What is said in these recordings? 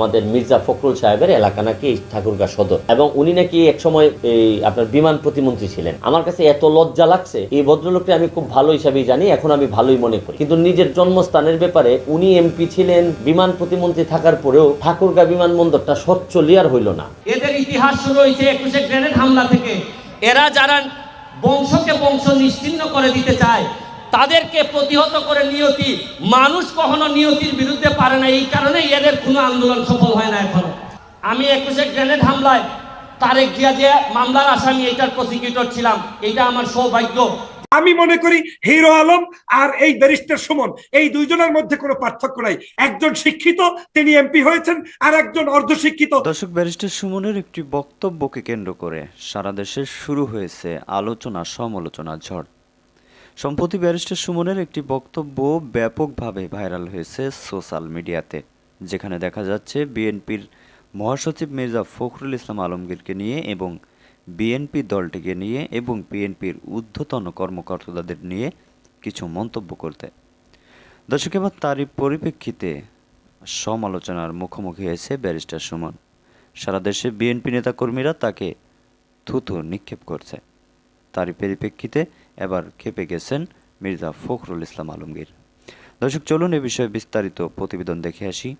আমাদের মির্জা ফখরুল সাহেবের এলাকা নাকি ঠাকুরগাঁ সদর। এবং উনি নাকি এক সময় এই আপনার বিমান প্রতিমন্ত্রী ছিলেন। আমার কাছে এত লজ্জা লাগছে, এই ভদ্রলোককে আমি খুব ভালো হিসাবেই জানি, এখন আমি ভালোই মনে করি। কিন্তু নিজের জন্মস্থানের ব্যাপারে উনি এমপি ছিলেন, বিমান প্রতিমন্ত্রী থাকার পরেও ঠাকুরগাঁ বিমানবন্দরটা স্বচ্ছ লিয়ার হইল না। এদের ইতিহাস শুরু হয়েছে একুশে গ্রেনেড হামলা থেকে। এরা যারা বংশকে বংশ নিশ্চিন্ন করে দিতে চায় তাদেরকে প্রতিহত করে নিয়তি মানুষ কখনো নিয়তির বিরুদ্ধে পারে না এই কারণে এদের কোনো আন্দোলন সফল হয় না এখনও। আমি একুশে গ্রেনেড হামলায় তারেক জিয়া যে মামলার আসামি এটার প্রসিকিউটর ছিলাম এটা আমার সৌভাগ্য। আমি মনে করি হিরো আলম আর এই ব্যারিস্টার সুমন এই দুইজনের মধ্যে কোনো পার্থক্য নাই। একজন শিক্ষিত তিনি এমপি হয়েছেন আর একজন অর্ধশিক্ষিত। দর্শক ব্যারিস্টার সুমনের একটি বক্তব্যকে কেন্দ্র করে সারা দেশে শুরু হয়েছে আলোচনা সমালোচনা ঝড়। সম্প্রতি ব্যারিস্টার সুমনের একটি বক্তব্য ব্যাপকভাবে ভাইরাল হয়েছে সোশ্যাল মিডিয়াতে, যেখানে দেখা যাচ্ছে বিএনপির মহাসচিব মির্জা ফখরুল ইসলাম আলমগীরকে নিয়ে এবং বিএনপি দলটিকে নিয়ে এবং বিএনপির ঊর্ধ্বতন কর্মকর্তাদের নিয়ে কিছু মন্তব্য করতে। দর্শক, এবার তারই পরিপ্রেক্ষিতে সমালোচনার মুখোমুখি হয়েছে ব্যারিস্টার সুমন। সারা দেশে বিএনপি নেতাকর্মীরা তাকে থুথু নিক্ষেপ করছে। তারই পরিপ্রেক্ষিতে এবার খেপে গেছেন মির্জা ফখরুল ইসলাম আলমগীর। দর্শক, চলুন এ বিষয়ে বিস্তারিত প্রতিবেদন দেখে আসি।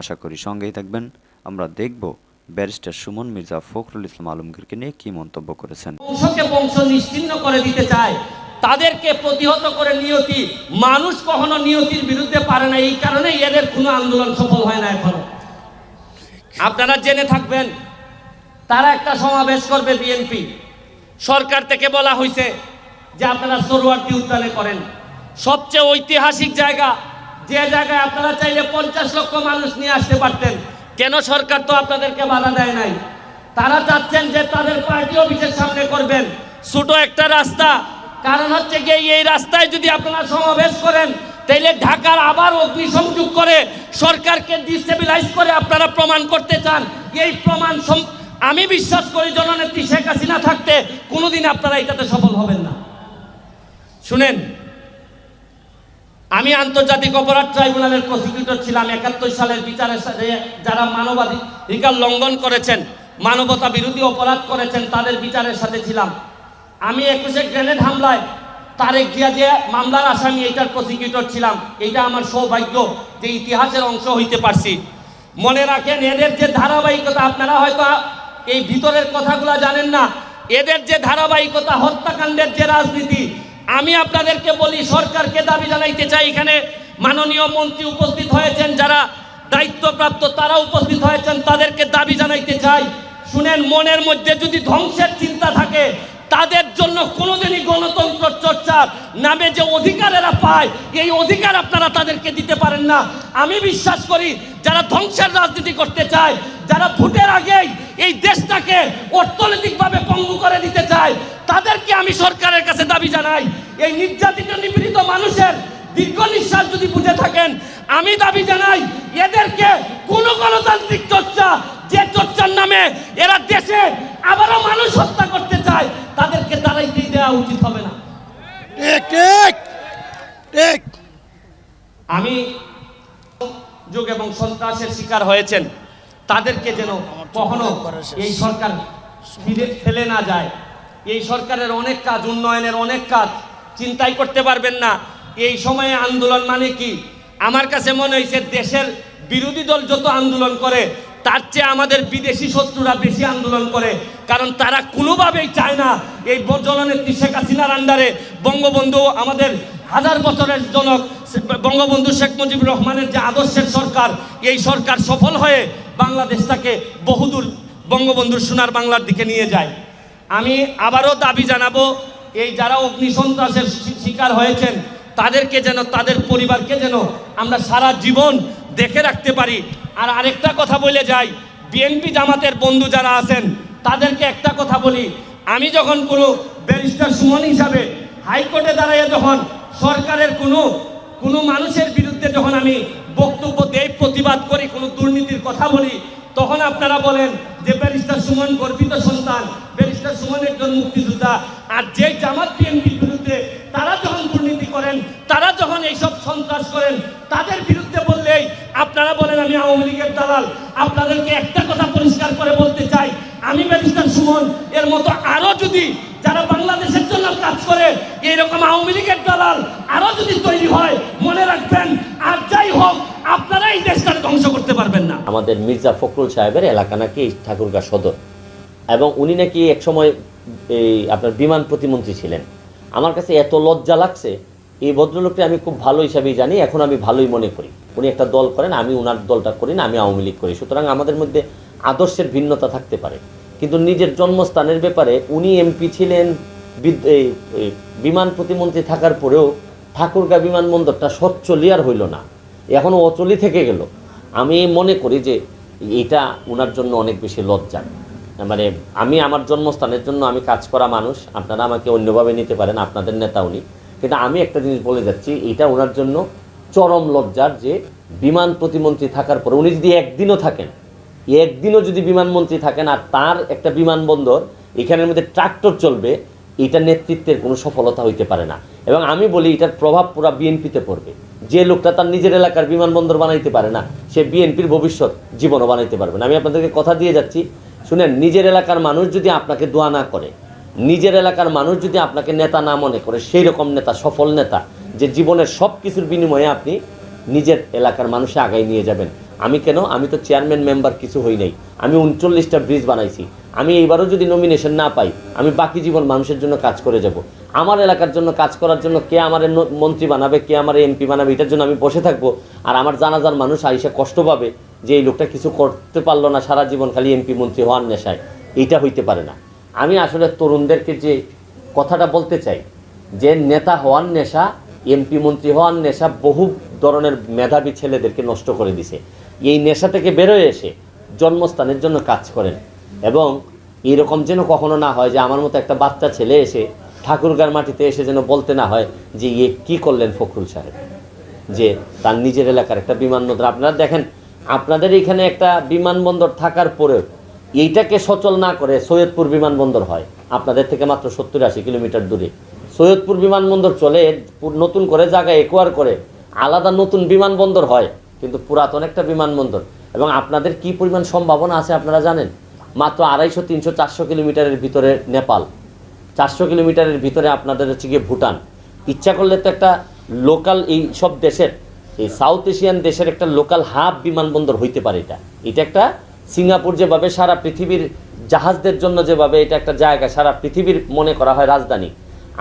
আশা করি সঙ্গেই থাকবেন। আমরা দেখব ব্যারিস্টার সুমন মির্জা ফখরুল ইসলাম আলমগীরকে নিয়ে কি মন্তব্য করেছেন। নিশ্চিহ্ন করে দিতে চায়, তাদেরকে প্রতিহত করে নিয়তি, মানুষ কখনো নিয়তির বিরুদ্ধে পারে না। এই কারণে এদের কোনো আন্দোলন সফল হয় না এখনও। আপনারা জেনে থাকবেন, তারা একটা সমাবেশ করবে বিএনপি। সরকার থেকে বলা হয়েছে যে আপনারা সরোয়ার্দি উদ্যানে করেন। সবচেয়ে ঐতিহাসিক জায়গা, যে জায়গায় আপনারা চাইলে পঞ্চাশ লক্ষ মানুষ নিয়ে আসতে পারতেন, কেন সরকার তো আপনাদেরকে বাধা দেয় নাই? তারা চাচ্ছেন যে তাদের পার্টি অফিসের সামনে করবেন। ছোট একটা রাস্তা, কারণ হচ্ছে গিয়ে এই রাস্তায় যদি আপনারা সমাবেশ করেন, তাইলে ঢাকার আবার অগ্নিসংযোগ করে সরকারকে ডিস্টেবিলাইজ করে আপনারা প্রমাণ করতে চান। এই প্রমাণ আমি বিশ্বাস করি জননেত্রী শেখ হাসিনা থাকতে কোনোদিন আপনারা এটাতে সফল হবেন না। শুনেন, আমি আন্তর্জাতিক অপরাধ ট্রাইব্যুনালের প্রসিকিউটর ছিলাম, একাত্তর সালের বিচারের সাথে যারা মানবাধিকার লঙ্ঘন করেছেন, মানবতা বিরোধী অপরাধ করেছেন, তাদের বিচারের সাথে ছিলাম। আমি একুশে গ্রেনেড হামলায় তারেক জিয়া যে মামলার আসামি, এটার প্রসিকিউটর ছিলাম। এটা আমার সৌভাগ্য যে ইতিহাসের অংশ হইতে পারছি। মনে রাখেন, এদের যে ধারাবাহিকতা, আপনারা হয়তো এই ভিতরের কথাগুলো জানেন না, এদের যে ধারাবাহিকতা, হত্যাকাণ্ডের যে রাজনীতি আমি আপনাদেরকে বলি, সরকারকে দাবি জানাইতে চাই এখানে। মাননীয় মন্ত্রী উপস্থিত হয়েছেন, যারা দায়িত্বপ্রাপ্ত তারা উপস্থিত হয়েছেন, তাদেরকে দাবি জানাইতে চাই। শুনেন, মনের মধ্যে যদি ধ্বংসের চিন্তা থাকে, তাদের জন্য কোনোদিনই গণতন্ত্র চর্চার নামে যে অধিকার এরা পায়, এই অধিকার আপনারা তাদেরকে দিতে পারেন না। আমি বিশ্বাস করি, যারা ধ্বংসের রাজনীতি করতে চায়, যারা ভোটের আগেই এই দেশটাকে অর্থনৈতিকভাবে পঙ্গু করে দিতে চায় তাদেরকে আমি সরকারের কাছে দাবি জানাই। এই নির্যাতিত নিপীড়িত মানুষের দীর্ঘ নিঃশ্বাস যদি বুঝে থাকেন আমি দাবি জানাই এদেরকে কোনো গণতান্ত্রিক চর্চা যে চর্চার নামে এরা দেশে আবারও মানুষ হত্যা করতে চায় তাদেরকে দাঁড়াইতেই দেওয়া উচিত হবে না। আমি যুগ এবং সন্ত্রাসের শিকার হয়েছেন। তাদেরকে যেন কখনো এই সরকার ফিরে ফেলে না যায়। এই সরকারের অনেক কাজ উন্নয়নের অনেক কাজ চিন্তাই করতে পারবেন না। এই সময়ে আন্দোলন মানে কি? আমার কাছে মনে হয়েছে দেশের বিরোধী দল যত আন্দোলন করে তার চেয়ে আমাদের বিদেশি শত্রুরা বেশি আন্দোলন করে। কারণ তারা কোনোভাবেই চায় না এই জননেত্রী শেখ হাসিনার আন্ডারে বঙ্গবন্ধু আমাদের হাজার বছরের জনক বঙ্গবন্ধু শেখ মুজিবুর রহমানের যে আদর্শের সরকার, এই সরকার সফল হয়ে বাংলাদেশটাকে বহুদূর বঙ্গবন্ধুর সোনার বাংলার দিকে নিয়ে যায়। আমি আবারও দাবি জানাব, এই যারা অগ্নিসন্ত্রাসের শিকার হয়েছেন, তাদেরকে যেন, তাদের পরিবারকে যেন আমরা সারা জীবন দেখে রাখতে পারি। আর আরেকটা কথা বলে যাই, বিএনপি জামাতের বন্ধু যারা আছেন, তাদেরকে একটা কথা বলি। আমি যখন কোনো ব্যারিস্টার সুমন হিসাবে হাইকোর্টে দাঁড়াইয়ে যখন সরকারের কোনো কোনো মানুষের বিরুদ্ধে যখন আমি বক্তব্য দেই, প্রতিবাদ করি, কোনো দুর্নীতির কথা বলি, তখন আপনারা বলেন যে ব্যারিস্টার সুমন, গর্বিত সন্তান। ব্যারিস্টার সুমন একজন মুক্তিযোদ্ধা। আর যে জামাত বিএনপির বিরুদ্ধে তারা যখন দুর্নীতি করেন, তারা যখন এইসব সন্ত্রাস করেন, তাদের বিরুদ্ধে বললেই আপনারা বলেন আমি আওয়ামী লীগের দালাল। আপনাদেরকে একটা কথা পরিষ্কার করে বলতে চাই, আমি ব্যারিস্টার সুমন, এর মতো আরও যদি যারা কাজ করে, এইরকম আওয়ামী লীগের দালাল আরও যদি তৈরি হয়, মনে রাখবেন, আর যাই হোক আপনারা এই দেশটাকে ধ্বংস করতে পারবেন না। আমাদের মির্জা ফখরুল সাহেবের এলাকা নাকি ঠাকুরগাঁ সদর। এবং উনি নাকি একসময় এই আপনার বিমান প্রতিমন্ত্রী ছিলেন। আমার কাছে এত লজ্জা লাগছে, এই ভদ্রলোককে আমি খুব ভালো হিসাবেই জানি, এখন আমি ভালোই মনে করি। উনি একটা দল করেন, আমি ওনার দলটা করি না, আমি আওয়ামী লীগ করি। সুতরাং আমাদের মধ্যে আদর্শের ভিন্নতা থাকতে পারে। কিন্তু নিজের জন্মস্থানের ব্যাপারে উনি এমপি ছিলেন এই বিমান প্রতিমন্ত্রী থাকার পরেও ঠাকুরগাঁ বিমানবন্দরটা সচ্ছলিয়ার হইল না। এখনও অচলি থেকে গেল। আমি মনে করি যে এটা ওনার জন্য অনেক বেশি লজ্জা। মানে আমি আমার জন্মস্থানের জন্য আমি কাজ করা মানুষ, আপনারা আমাকে অন্যভাবে নিতে পারেন, আপনাদের নেতা উনি। কিন্তু আমি একটা জিনিস বলে যাচ্ছি এটা ওনার জন্য চরম লজ্জার যে বিমান প্রতিমন্ত্রী থাকার পরে উনি যদি একদিনও থাকেন, একদিনও যদি বিমানমন্ত্রী থাকেন আর তার একটা বিমানবন্দর এখানের মধ্যে ট্রাক্টর চলবে এটা নেতৃত্বের কোনো সফলতা হইতে পারে না। এবং আমি বলি, এটার প্রভাব পুরো বিএনপিতে পড়বে। যে লোকটা তার নিজের এলাকার বিমানবন্দর বানাইতে পারে না, সে বিএনপির ভবিষ্যৎ জীবনও বানাইতে পারবে না। আমি আপনাদেরকে কথা দিয়ে যাচ্ছি। শুনেন, নিজের এলাকার মানুষ যদি আপনাকে দোয়া না করে, নিজের এলাকার মানুষ যদি আপনাকে নেতা না মনে করে, সেই রকম নেতা, সফল নেতা, যে জীবনের সব কিছুর বিনিময়ে আপনি নিজের এলাকার মানুষে আগায় নিয়ে যাবেন। আমি কেন? আমি তো চেয়ারম্যান মেম্বার কিছু হই নাই। আমি উনচল্লিশটা ব্রিজ বানাইছি। আমি এইবারও যদি নমিনেশন না পাই, আমি বাকি জীবন মানুষের জন্য কাজ করে যাব। আমার এলাকার জন্য কাজ করার জন্য কে আমার মন্ত্রী বানাবে, কে আমার এমপি বানাবে, এটার জন্য আমি বসে থাকব। আর আমার জানাজার মানুষ আইসে কষ্ট পাবে যে এই লোকটা কিছু করতে পারল না, সারা জীবন খালি এমপি মন্ত্রী হওয়ার নেশায়। এইটা হইতে পারে না। আমি আসলে তরুণদেরকে যে কথাটা বলতে চাই, যে নেতা হওয়ার নেশা এমপি মন্ত্রী হওয়ার নেশা বহু ধরনের মেধাবী ছেলেদেরকে নষ্ট করে দিছে। এই নেশা থেকে বেরোয় এসে জন্মস্থানের জন্য কাজ করেন। এবং এরকম যেন কখনো না হয় যে আমার মতো একটা বাচ্চা ছেলে এসে ঠাকুরগার মাটিতে এসে যেন বলতে না হয় যে ইয়ে কী করলেন ফখরুল সাহেব। যে তার নিজের এলাকার একটা বিমানবন্দর। আপনারা দেখেন, আপনাদের এখানে একটা বিমানবন্দর থাকার পরেও এইটাকে সচল না করে সৈয়দপুর বিমানবন্দর হয়। আপনাদের থেকে মাত্র সত্তর আশি কিলোমিটার দূরে। সৈয়দপুর বিমানবন্দর চলে, নতুন করে জায়গায় একোয়ার করে আলাদা নতুন বিমানবন্দর হয়। কিন্তু পুরাতন একটা বিমানবন্দর। এবং আপনাদের কি পরিমাণ সম্ভাবনা আছে আপনারা জানেন? মাত্র আড়াইশো, তিনশো, চারশো কিলোমিটারের ভিতরে নেপাল। চারশো কিলোমিটারের ভিতরে আপনাদের হচ্ছে গিয়ে ভুটান। ইচ্ছা করলে তো একটা লোকাল এই সব দেশের, এই সাউথ এশিয়ান দেশের একটা লোকাল হাব বিমানবন্দর হইতে পারে এটা। এটা একটা সিঙ্গাপুর যেভাবে সারা পৃথিবীর জাহাজদের জন্য যেভাবে এটা একটা জায়গা সারা পৃথিবীর মনে করা হয় রাজধানী,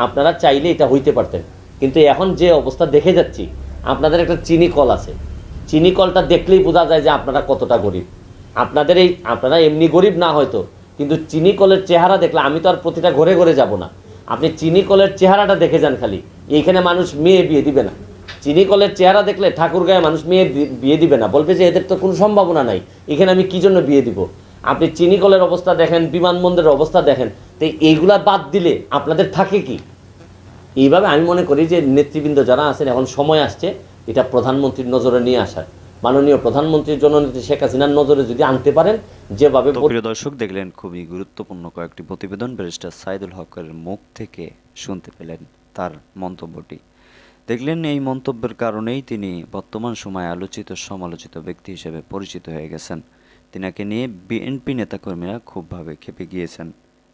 আপনারা চাইলে এটা হইতে পারতেন। কিন্তু এখন যে অবস্থা দেখে যাচ্ছি, আপনাদের একটা চিনি কল আছে। চিনি কলটা দেখলেই বোঝা যায় যে আপনারা কতটা গরিব। আপনাদের এই আপনারা এমনি গরিব না হয়তো, কিন্তু চিনি কলের চেহারা দেখলে আমি তো আর প্রতিটা ঘরে ঘরে যাব না। আপনি চিনি কলের চেহারাটা দেখে যান খালি, এইখানে মানুষ মেয়ে বিয়ে দিবে না। চিনি কলের চেহারা দেখলে ঠাকুর গায়ে মানুষ মেয়ে বিয়ে দিবে না। বলবে যে এদের তো কোনো সম্ভাবনা নাই, এখানে আমি কি জন্য বিয়ে দিব? আপনি চিনি কলের অবস্থা দেখেন, বিমানবন্দরের অবস্থা দেখেন, তো এইগুলা বাদ দিলে আপনাদের থাকে কি? এইভাবে আমি মনে করি যে নেতৃবৃন্দ যারা আছেন, এখন সময় আসছে এটা প্রধানমন্ত্রীর নজরে নিয়ে আসার মাননীয় প্রধানমন্ত্রীর জননেত্রী শেখ হাসিনার নজরে যদি আনতে পারেন যেভাবে প্রিয় দর্শক দেখলেন খুবই গুরুত্বপূর্ণ কয়েকটি প্রতিবেদন ব্যারিস্টার সাইদুল হকের মুখ থেকে শুনতে পেলেন তার মন্তব্যটি। দেখলেন এই মন্তব্যের কারণেই তিনি বর্তমান সময়ে আলোচিত সমালোচিত ব্যক্তি হিসেবে পরিচিত হয়ে গেছেন। তিনাকে নিয়ে বিএনপি নেতাকর্মীরা খুবভাবে খেপে গিয়েছেন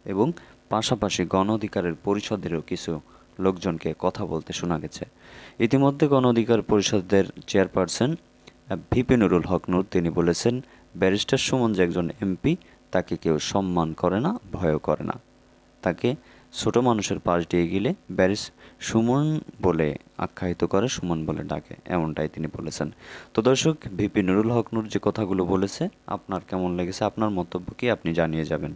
এবং পাশাপাশি গণ অধিকারের পরিষদেরও কিছু লোকজনকে কথা বলতে শোনা গেছে। ইতিমধ্যে গণ অধিকার পরিষদের চেয়ারপারসন ভিপি নুরুল হক নূর, তিনি বলেছেন, ব্যারিস্টার সুমন যে একজন এমপি, তাকে কেউ সম্মান করে না, ভয়ও করে না। তাকে ছোট মানুষের পাশ দিয়ে গেলে ব্যারিস সুমন বলে আখ্যায়িত করে, সুমন বলে ডাকে, এমনটাই তিনি বলেছেন। তো দর্শক, ভিপি নুরুল হক নূর যে কথাগুলো বলেছে, আপনার কেমন লেগেছে, আপনার মন্তব্য কি আপনি জানিয়ে যাবেন?